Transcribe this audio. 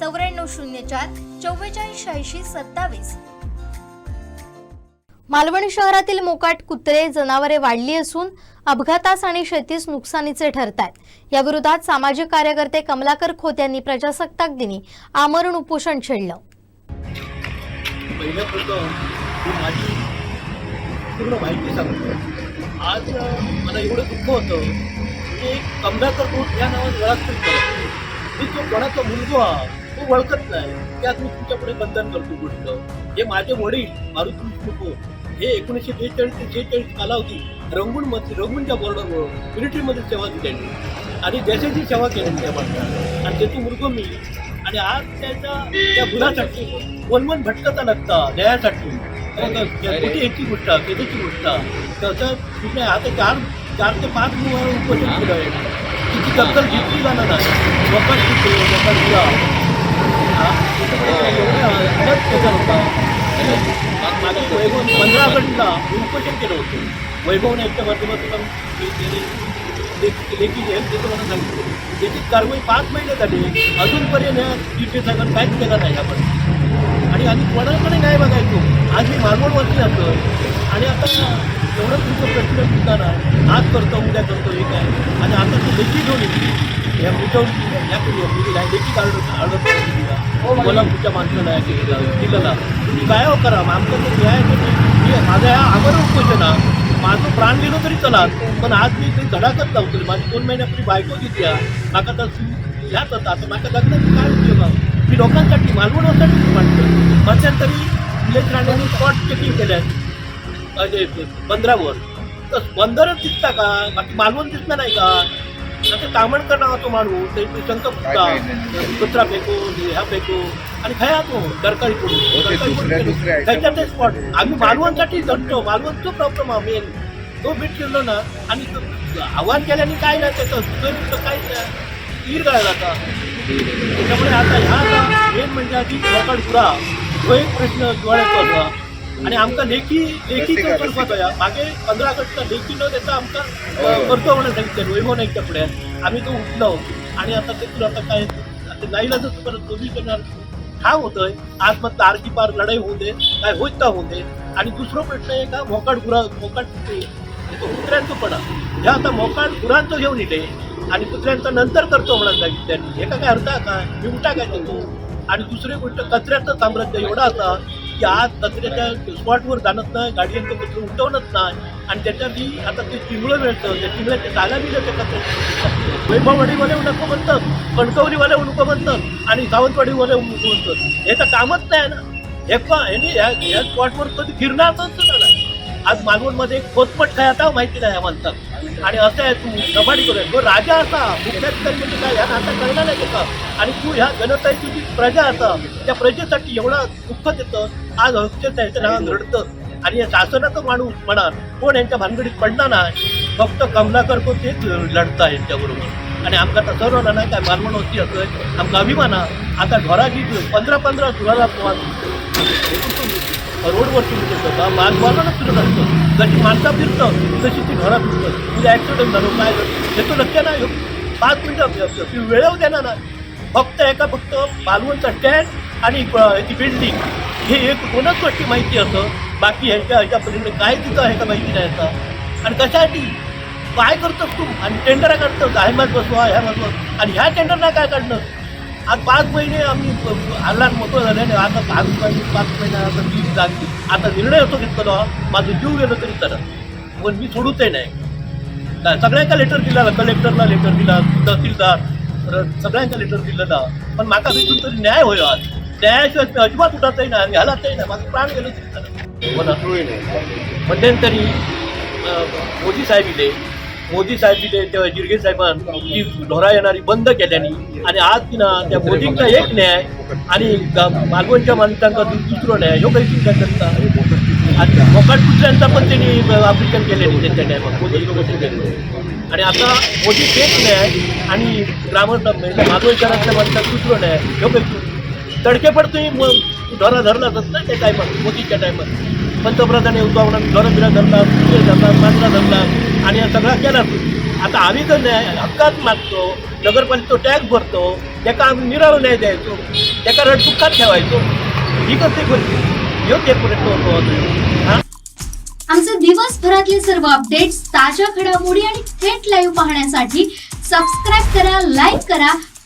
चौऱ्याण्णव शून्य चार चव्वेचाळीस शहाऐंशी सत्तावीस. मालवण शहरातील मोकाट कुत्रे जनावरे वाढली असून अपघातास आणि शेतीस नुकसानीचे ठरत आहेत या विरोधात सामाजिक कार्यकर्ते कमलाकर खोत यांनी प्रजासत्ताक दिनी आमरण उपोषण छेडलं. पहिल्या प्रथम माझी पूर्ण माहिती सांगतो. आज मला एवढं दुःख होतं की कमलाकर कोट या नाही मी तो कोणाचा मुलगा तो ओळखत नाही त्यात मी तुमच्यापुढे बंधन करतो गोष्ट हे माझे वडील मारुती मुको हे एकोणीसशे बेचाळीस ते शेहेचाळीस कालावधी रंगून मध्ये रंगूनच्या बॉर्डरवर मिलिटरीमध्ये सेवा दिली. आणि देशाची सेवा केली त्या माणसानं आणि त्याची मुलगा मी. आणि आज त्याच्या त्या गुन्ह्यासाठी वनवन भटकता लागता न्यायासाठी. कुठे याची गोष्ट त्याची गोष्ट? त्याचं कुठे आता चार चार ते पाच मुलावर उपोषण केलं आहे तिची दखल घेतली जाणार नाही. कुठे वकाट गुन्हा हा, त्याच्यामुळे एवढा अनर्थ प्रकार होता मागे वैभव पंधरा ऑगस्टला मी उपोषण केलं होतं. वैभवने याच्या माध्यमातून लेखी लेखी जे ते तुम्हाला सांगितलं त्याची कारवाई पाच महिने झाले. अजूनपर्यंत या टीचे साहेबांनी काहीच केलं नाही आपण. आणि आम्ही कोणाकडे नाही बघायचो? आज मी मालवणवरती जातो आणि आता एवढं तुमचं प्रश्न सुद्धा आज करतो उद्या करतो हे काय? आणि आता ती लेखी घेऊन येते. या मिटवून या केली मी लेखी काढून ऑर्डर दिला कोल्हापूरच्या माणसाला या केलेला दिलेला तुम्ही काय हो करा? आमचं तर न्याय मी माझा या आमर उपोषण आहे. माझं प्राण गेलो तरी चला. पण आज मी ते धडाकत लावतो माझी दोन महिन्यापूर्वी बायको घेतली माका तर ह्याच होता आता माका लग्नाची काय उपयोग आहे? मी लोकांसाठी मालवणसाठी वाटतं. मध्यंतरी विलेज राणेंनी स्पॉट चेकिंग केल्या. म्हणजे बंदरावर तर बंदरच दिसता का? बाकी मालवण दिसलं नाही का? आता तामणकर नावाचा माणूस त्याची फुटता कुत्रा फेको ह्या फेको आणि खया तो दरकारी ते दुसऱ्या item त्याच्यात स्पॉट आम्ही मालवणसाठी झटतो मालवणचं प्रॉब्लेम आहे मेन तो बीट केलो ना आणि तो आव्हान केल्याने काय नाही त्याचं काहीच नाही. गळायला आता त्याच्यामुळे आता ह्या मेन म्हणजे आधी लोकांड पुरा तो एक प्रश्न डोळ्यात होता आणि आमका लेखी लेखीचं स्वरूपात आहे मागे पंधरा ऑगस्टचा लेखी न देता आमका अं, करतो म्हणून सांगितलं वैभव नाईकच्या पुढे. आम्ही तो उठलो. आणि आता ते तुला आता काय आता नाहीला जर परत दोन्ही करणार हा होतोय आज मग तारकी पार लढाई होऊ दे काय होत का होऊ दे. आणि दुसरा प्रश्न आहे का मोकाट गुरा मोकाट कुत्र्यांचं आहे. ह्या आता मोकाट गुरांचं घेऊन येते आणि कुत्र्यांचं नंतर करतो म्हणून सांगितलं त्यांनी हे काय अर्थ आहे? का निवटा काय तो? आणि दुसरी गोष्ट कचऱ्याचं साम्राज्य एवढं आता की आज कचऱ्याच्या स्पॉटवर जाणत नाही गाडीचं कचरं उठवणच नाही. आणि त्याच्यातही आता ते चिंगळं मिळतं त्या चिंगळ्याच्या जागा दिल्या त्या कचऱ्याच्या वैभववाडीवाले नको म्हणतात कणकवलीवाले नको म्हणतात आणि सावंतवाडीवाले नको म्हणतात. हे तर कामच नाही ना. हे पण ह्यानी ह्या ह्या स्पॉटवर कधी फिरणारच आज मालवणमध्ये एक खोतपट काय आता माहिती नाही म्हणतात आणि असं आहे तू कबाडी करूया तो राजा असा मुख्याधिकारी म्हणजे काय? ह्या आता कळणार नाही का आणि तू ह्या जनतेची जी प्रजा असा त्या प्रजेसाठी एवढा दुःख देतं आज हक्क त्याचं नाव रडतं. आणि या शासनाचं माणूस म्हणा कोण यांच्या भानगडीत पडणार नाही फक्त कमलाकर को तेच लढता यांच्याबरोबर. आणि आमका तर सर्व ना काय मालवण होती असं. आमचा अभिमान आता ढोराची पंधरा पंधरा सुराला रोडवरती फिरत होता मालवालाच फिरत असतं जशी माणसा फिरतं तशी ती घरात फिरतं तुझ्या ॲक्सिडेंट झालं काय झालं हे तो नक्की नाही. येऊ पाच मिनिटं ती वेळव देणार ना फक्त एका फक्त मालवणचा स्टँड आणि ती बिल्डिंग हे एक कोणाच गोष्टी माहिती असतं बाकी ह्याच्या ह्याच्यापर्यंत काय तिथं आहे का माहिती नाही असं आणि कशासाठी? काय करतोस तू? आणि टेंडर काढतोस आहे मत बसवा ह्या बसवा आणि ह्या टेंडरना काय काढणं? आज पाच महिने आम्ही आलात मोठं झाले आणि आता पाच महिने पाच महिने आता ती जागली आता निर्णय होतो घेतलो माझं जीव गेलो तरी तर पण मी सोडूचही नाही. काय सगळ्यांका लेटर दिला कलेक्टरला लेटर दिला तहसीलदार परत सगळ्यांका लेटर दिलेला. पण म्हाका भेटून तरी न्याय होय आज? न्यायाशिवाय अजिबात उठातही नाही आणि घालातही नाही माझं प्राण गेलो तरी. मला मध्यंतरी मोदी साहेब इले मोदी साहेब तिथे तेव्हा जिरगे साहेबान ही ढोरा येणारी बंद केल्यानी. आणि आज की ना त्या मोदींचा एक न्याय आणि मालवणच्या माणसांचा दु- दुसरो न्याय ह्यो काही चिंता करता आणि मोकाट कुठल्यांचा पण त्यांनी आफ्रिकन केलेली त्यांच्या टायमात मोदी लोक आणि आता मोदी तेच न्याय आणि ग्रामस्थ मालवण शहरातल्या माणसांचा दुसरो न्याय ह्यो काही तडके पडतोय मग ढोरा धरलाच ना त्या टायमात मोदीच्या टायमात पंतप्रधान उद्भावनात ढोरं बिरा धरतात कुत्रे धरतात मांजरा धरतात आणि हा सगळा केला आता आम्ही तर न्याय हक्कात मागतो नगरपालिका टॅक्स भरतो त्याका आम्ही निराळ न्याय द्यायचो त्याका रडचुक्कात ठेवायचो. ही कसं करतो योग्य पर्यंत होतो हा? आमचे दिवसभरातले सर्व अपडेट्स ताज्या घडामोडी आणि थेट लाईव्ह पाहण्यासाठी सबस्क्राईब करा लाईक करा